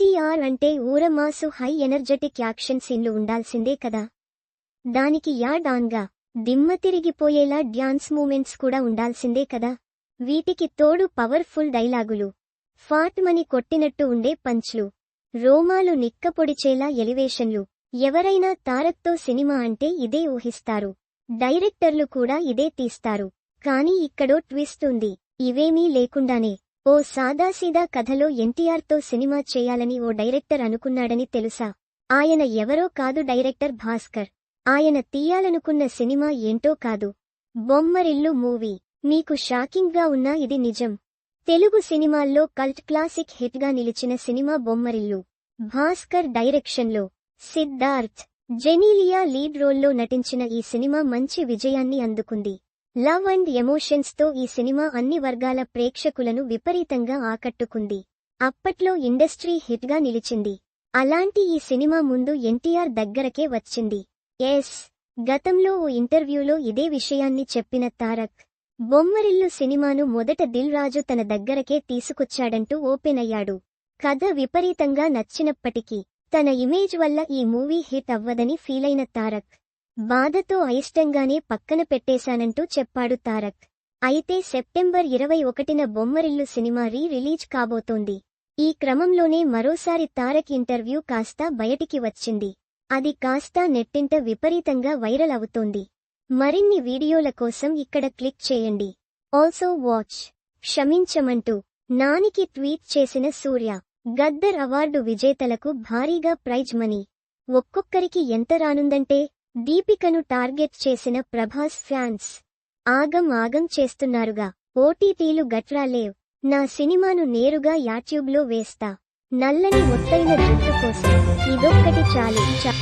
ఎన్టీఆర్ అంటే ఊరమాసు high energetic action సీన్లు ఉండాల్సిందే కదా. దానికి యాడ్ ఆన్గా దిమ్మ తిరిగిపోయేలా డ్యాన్స్ మూమెంట్స్ కూడా ఉండాల్సిందే కదా. వీటికి తోడు పవర్ఫుల్ డైలాగులు. ఫాట్మని కొట్టినట్టు ఉండే పంచ్లు. రోమాలు నిక్కపొడిచేలా ఎలివేషన్లు. ఎవరైనా తారక్తో సినిమా అంటే ఇదే ఊహిస్తారు. డైరెక్టర్లు కూడా ఇదే తీస్తారు. కానీ ఇక్కడో ట్విస్ట్ ఉంది. ఇవేమీ లేకుండానే. ఓ సాదాసీదా కథలో ఎన్టీఆర్తో సినిమా చేయాలని ఓ డైరెక్టర్ అనుకున్నాడని తెలుసా? ఆయన ఎవరో కాదు డైరెక్టర్ భాస్కర్. ఆయన తీయాలనుకున్న సినిమా ఏంటో కాదు. బొమ్మరిల్లు మూవీ. మీకు షాకింగ్గా ఉన్నా ఇది నిజం. తెలుగు సినిమాల్లో కల్ట్ క్లాసిక్ హిట్గా నిలిచిన సినిమా బొమ్మరిల్లు. భాస్కర్ డైరెక్షన్లో. సిద్ధార్థ్. జెనీలియా లీడ్ రోల్లో నటించిన ఈ సినిమా మంచి విజయాన్ని అందుకుంది. లవ్ అండ్ ఎమోషన్స్తో ఈ సినిమా అన్ని వర్గాల ప్రేక్షకులను విపరీతంగా ఆకట్టుకుంది. అప్పట్లో ఇండస్ట్రీ హిట్గా నిలిచింది. అలాంటి ఈ సినిమా ముందు ఎన్టీఆర్ దగ్గరకే వచ్చింది. ఎస్. గతంలో ఓ ఇంటర్వ్యూలో ఇదే విషయాన్ని చెప్పిన తారక్ బొమ్మరిల్లు సినిమాను మొదట దిల్ రాజు తన దగ్గరకే తీసుకొచ్చాడంటూ ఓపెన్ అయ్యాడు. కథ విపరీతంగా నచ్చినప్పటికీ తన ఇమేజ్ వల్ల ఈ మూవీ హిట్ అవ్వదని ఫీలైన తారక్ బాధతో అయిష్టంగానే పక్కన పెట్టేశానంటూ చెప్పాడు తారక్. అయితే సెప్టెంబర్ ఇరవై ఒకటిన బొమ్మరిల్లు సినిమా రీ రిలీజ్ కాబోతోంది. ఈ క్రమంలోనే మరోసారి తారక్ ఇంటర్వ్యూ కాస్త బయటికి వచ్చింది. అది కాస్త నెట్టింట విపరీతంగా వైరల్ అవుతోంది. మరిన్ని వీడియోల కోసం ఇక్కడ క్లిక్ చేయండి. Also watch. క్షమించమంటూ నానికి ట్వీట్ చేసిన సూర్య. గద్దర్ అవార్డు విజేతలకు భారీగా ప్రైజ్ మనీ. ఒక్కొక్కరికి ఎంత రానుందంటే దీపికను టార్గెట్ చేసిన ప్రభాస్ ఫ్యాన్స్ ఆగం ఆగం చేస్తున్నారుగా. ఓటీటీలు గట్రాలేవ్. నా సినిమాను నేరుగా యాట్యూబ్లో వేస్తా. నల్లని ఒత్తైన జుట్టు కోసం. ఇదొక్కటి చాలు. చా